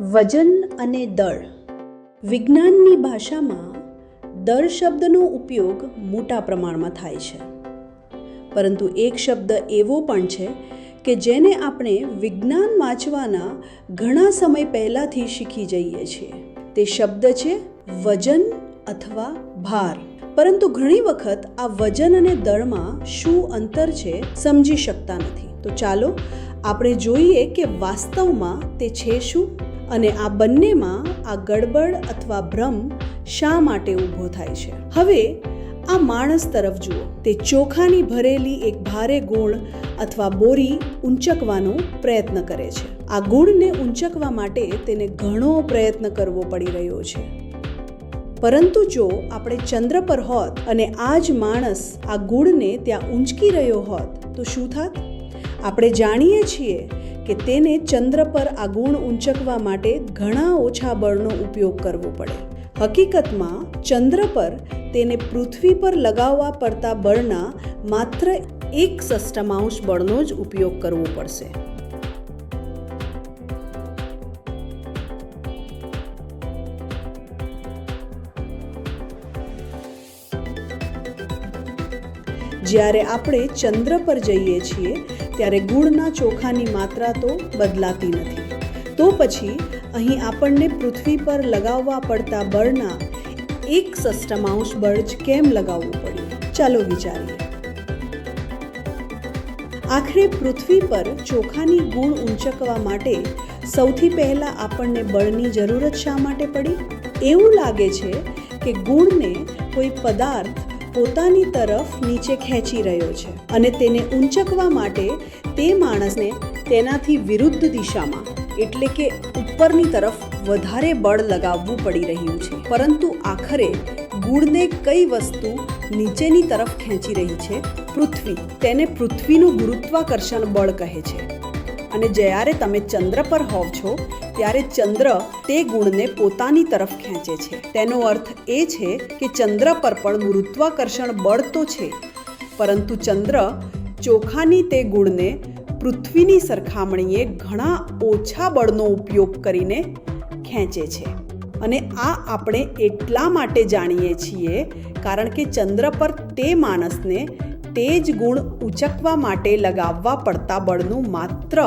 વજન અને દળ. વિજ્ઞાનની ભાષામાં દળ શબ્દનો ઉપયોગ મોટા પ્રમાણમાં થાય છે. પરંતુ એક શબ્દ એવો પણ છે કે જેને આપણે વિજ્ઞાન વાંચવાના ઘણા સમય પહેલાંથી શીખી જઈએ છીએ. તે શબ્દ છે વજન અથવા ભાર. પરંતુ ઘણી વખત આ વજન અને દળમાં શું અંતર છે સમજી શકતા નથી. તો ચાલો આપણે જોઈએ કે વાસ્તવમાં તે છે શું? અને આ બંનેમાં આ ગડબડ અથવા ભ્રમ શા માટે ઊભો થાય છે? હવે આ માણસ તરફ જુઓ. તે ચોખાની ભરેલી એક ભારે ગુણ અથવા બોરી ઊંચકવાનો પ્રયત્ન કરે છે. આ ગુણને ઊંચકવા માટે તેને ઘણો પ્રયત્ન કરવો પડી રહ્યો છે. પરંતુ જો આપણે ચંદ્ર પર હોત અને આ જ માણસ આ ગુણને ત્યાં ઊંચકી રહ્યો હોત, તો શું થાત? આપણે જાણીએ છીએ કે તેને ચંદ્ર પર આ ગુણ ઊંચકવા માટે ઘણા ઓછા બળનો ઉપયોગ કરવો પડે. હકીકતમાં, ચંદ્ર પર તેને પૃથ્વી પર લગાવવા પડતા બળના માત્ર એક સષ્ટમાંશ બળનો જ ઉપયોગ કરવો પડશે. જ્યારે આપણે ચંદ્ર પર જઈએ છીએ ત્યારે ગુણના ચોખાની માત્રા તો બદલાતી નથી. તો પછી અહીં આપણને પૃથ્વી પર લગાવવા પડતા બળના એક સષ્ટમાંશ બળ જ કેમ લગાવવું પડ્યું? ચાલો વિચારીએ. આખરે પૃથ્વી પર ચોખાની ગુણ ઊંચકવા માટે સૌથી પહેલાં આપણને બળની જરૂરત શા માટે પડી? એવું લાગે છે કે ગુણને કોઈ પદાર્થ પોતાની તરફ નીચે ખેંચી રહ્યો છે અને તેને ઊંચકવા માટે તે માણસને તેનાથી વિરુદ્ધ દિશામાં, એટલે કે ઉપરની તરફ વધારે બળ લગાવવું પડી રહ્યું છે. પરંતુ આખરે ગુણને કઈ વસ્તુ નીચેની તરફ ખેંચી રહી છે? પૃથ્વી. તેને પૃથ્વીનું ગુરુત્વાકર્ષણ બળ કહે છે. અને જ્યારે તમે ચંદ્ર પર હોવ છો ત્યારે ચંદ્ર તે ગુણને પોતાની તરફ ખેંચે છે. તેનો અર્થ એ છે કે ચંદ્ર પર પણ ગુરુત્વાકર્ષણ બળ તો છે, પરંતુ ચંદ્ર ચોખાની તે ગુણને પૃથ્વીની સરખામણીએ ઘણા ઓછા બળનો ઉપયોગ કરીને ખેંચે છે. અને આ આપણે એટલા માટે જાણીએ છીએ કારણ કે ચંદ્ર પર તે માણસને તે જ ગુણ ઉચકવા માટે લગાવવા પડતા બળનું માત્ર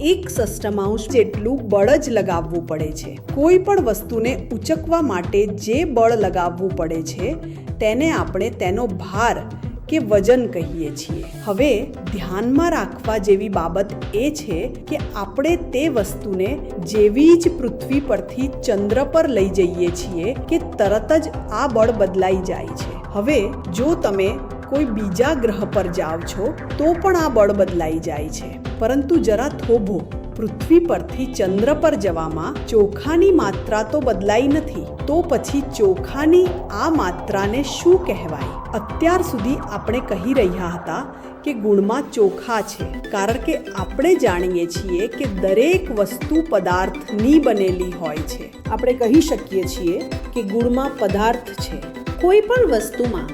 એક સષ્ટમાંશ જેટલું બળ જ લગાવવું પડે છે. કોઈ પણ વસ્તુને ઉચકવા માટે જે બળ લગાવવું પડે છે, તેને આપણે તેનો ભાર કે વજન કહીએ છીએ. હવે ધ્યાનમાં રાખવા જેવી બાબત એ છે કે આપણે તે વસ્તુને જેવી જ પૃથ્વી પરથી ચંદ્ર પર લઈ જઈએ છીએ કે તરત જ આ બળ બદલાઈ જાય છે. હવે જો તમે કોઈ બીજા ગ્રહ પર જાઓ છો, તો પણ આ બળ બદલાઈ જાય છે. પરંતુ જરા થોભો. પૃથ્વી પરથી ચંદ્ર પર જવામાં ચોખાની માત્રા તો બદલાઈ નથી. તો પછી ચોખાની આ માત્રાને શું કહેવાય? અત્યાર સુધી આપણે કહી રહ્યા હતા કે ગુણમાં ચોખા છે. કારણ કે આપણે જાણીએ છીએ કે દરેક વસ્તુ પદાર્થની બનેલી હોય છે. આપણે કહી શકીએ છીએ કે ગુણમાં પદાર્થ છે. કોઈ પણ વસ્તુમાં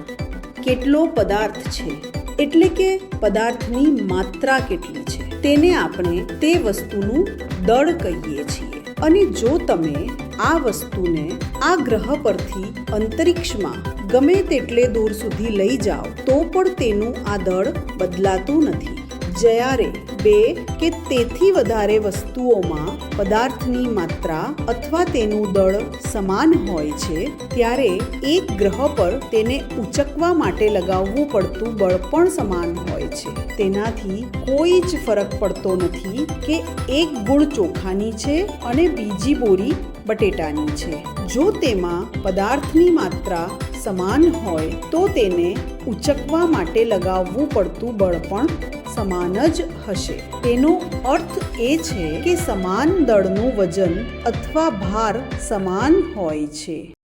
કેટલો પદાર્થ છે? એટલે કે પદાર્થની માત્રા કેટલી છે? તેને આપણે તે વસ્તુનું દળ કહીએ છીએ. અને જો તમે આ વસ્તુને આ ગ્રહ પરથી અંતરિક્ષમાં ગમે તેટલે દૂર સુધી લઈ જાઓ, તો પણ તેનું આ દળ બદલાતું નથી. જ્યારે બે કે તેથી વધારે વસ્તુઓમાં પદાર્થની માત્રા અથવા તેનું દળ સમાન હોય છે, ત્યારે એક ગ્રહ પર તેને ઉચકવા માટે લગાવવું પડતું બળ પણ સમાન હોય છે. તેનાથી કોઈ જ ફરક પડતો નથી કે એક ગુણ ચોખાની છે અને બીજી બોરી બટેટાની છે. જો તેમાં પદાર્થની માત્રા સમાન હોય, તો તેને ઉચકવા માટે લગાવવું પડતું બળ પણ સમાન જ હશે. તેનો અર્થ એ છે કે સમાન દળનું વજન અથવા ભાર સમાન હોય છે.